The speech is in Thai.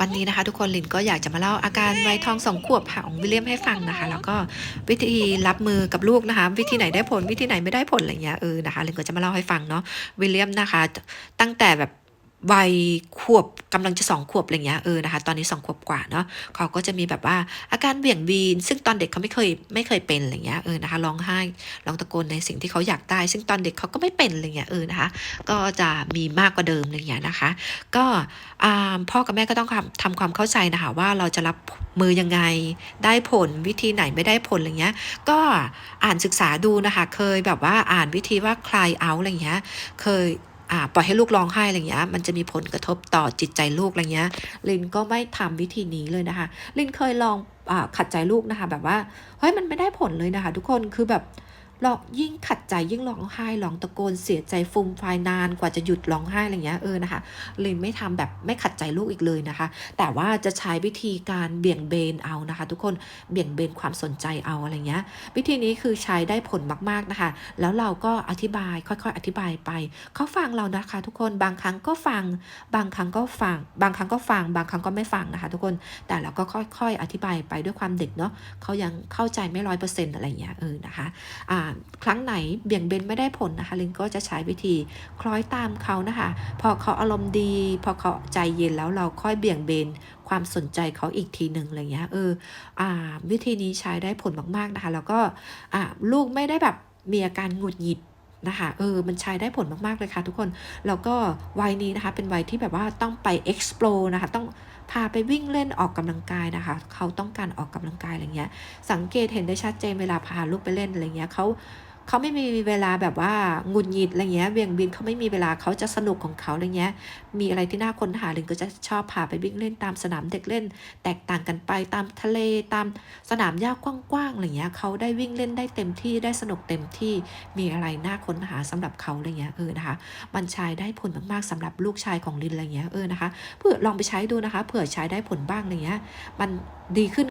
วันนี้นะคะ ทุกคนลินก็อยากจะมาเล่าอาการวัยทองสองขวบของวิลเลียมให้ฟังนะคะ แล้วก็วิธีรับมือกับลูกนะคะ วิธีไหนได้ผลวิธีไหนไม่ได้ผลอะไรเงี้ยเออนะคะลินก็จะมาเล่าให้ฟังเนาะวิลเลียมนะคะ ตั้งแต่แบบ วัยขวบกำลังจะสองขวบอะไรเงี้ยเออนะคะตอนนี้สองขวบกว่าเนาะเขาก็จะมีแบบว่าอาการเบี่ยงวีน ซึ่งตอนเด็กเขาไม่เคยไม่เคยเป็นอะไรเงี้ยเออนะคะร้องไห้ร้องตะโกนในสิ่งที่เขาอยากได้ ซึ่งตอนเด็กเขาก็ไม่เป็นอะไรเงี้ยเออนะคะก็จะมีมากกว่าเดิมอะไรเงี้ยนะคะ ก็พ่อกับแม่ก็ต้องทำทำความเข้าใจนะคะว่าเราจะรับมือยังไงได้ผลวิธีไหนไม่ได้ผลอะไรเงี้ยก็อ่านศึกษาดูนะคะ เคยแบบว่าอ่านวิธีว่าคลายเอาอะไรเงี้ยเคย ปล่อยให้ลูกร้องไห้อะไรเงี้ย มันจะมีผลกระทบต่อจิตใจลูกอะไรเงี้ย ลินก็ไม่ทำวิธีนี้เลยนะคะ ลินเคยลองอาขัดใจลูกนะคะ แบบว่า เฮ้ย มันไม่ได้ผลเลยนะคะ ทุกคน คือแบบ เรายิ่งขัดใจยิ่งร้องไห้ร้องตะโกนเสียใจฟูมฟายนานกว่าจะหยุดร้องไห้อะไรเงี้ยเออนะคะเลินไม่ทำแบบไม่ขัดใจลูกอีกเลยนะคะ แต่ว่าจะใช้วิธีการเบี่ยงเบนเอานะคะ ทุกคนเบี่ยงเบนความสนใจเอาอะไรเงี้ย วิธีนี้คือใช้ได้ผลมากๆนะคะ แล้วเราก็อธิบายค่อยๆ อธิบายไปเขาฟังเรานะคะ ทุกคนบางครั้งก็ฟัง บางครั้งก็ฟัง บางครั้งก็ฟัง บางครั้งก็ไม่ฟังนะคะ ทุกคนแต่เราก็ค่อยๆ อธิบายไปด้วยความเด็กเนาะเขายังเข้าใจไม่ร้อยเปอร์เซ็นต์อะไรเงี้ยเออนะคะอ่าครั้งไหนเบี่ยงเบนไม่ได้ผลนะคะ ลิงก็จะใช้วิธีคล้อยตามเขานะคะ พอเขาอารมณ์ดี พอเขาใจเย็นแล้วเราค่อยเบี่ยงเบนความสนใจเขาอีกทีหนึ่งอะไรเงี้ยเอออ่า วิธีนี้ใช้ได้ผลมากๆนะคะ แล้วก็อ่าลูกไม่ได้แบบมีอาการหงุดหงิด นะคะเออมันใช้ได้ผลมาก ๆ เลยค่ะทุกคน แล้วก็วัยนี้นะคะ เป็นวัยที่แบบว่าต้องไป explore นะคะ ต้องพาไปวิ่งเล่นออกกำลังกายนะคะ เขาต้องการออกกำลังกายอะไรเงี้ย สังเกตเห็นได้ชัดเจนเวลาพาลูกไปเล่นอะไรเงี้ยเขา เขาไม่มีเวลาแบบว่าหงุดหงิดอะไรเงี้ยเวียงบินเขาไม่มีเวลาเขาจะสนุกของเขาอะไรเงี้ย มีอะไรที่น่าค้นหาลินก็จะชอบพาไปวิ่งเล่นตามสนามเด็กเล่น แตกต่างกันไปตามทะเลตามสนามหญ้ากว้างๆอะไรเงี้ยเขาได้วิ่งเล่นได้เต็มที่ได้สนุกเต็มที่มีอะไรน่าค้นหาสำหรับเขาอะไรเงี้ยเออนะคะมันใช้ได้ผลมากๆสำหรับลูกชายของลินอะไรเงี้ยเออนะคะเพื่อลองไปใช้ดูนะคะ เผื่อใช้ได้ผลบ้างอะไรเงี้ยมันดีขึ้น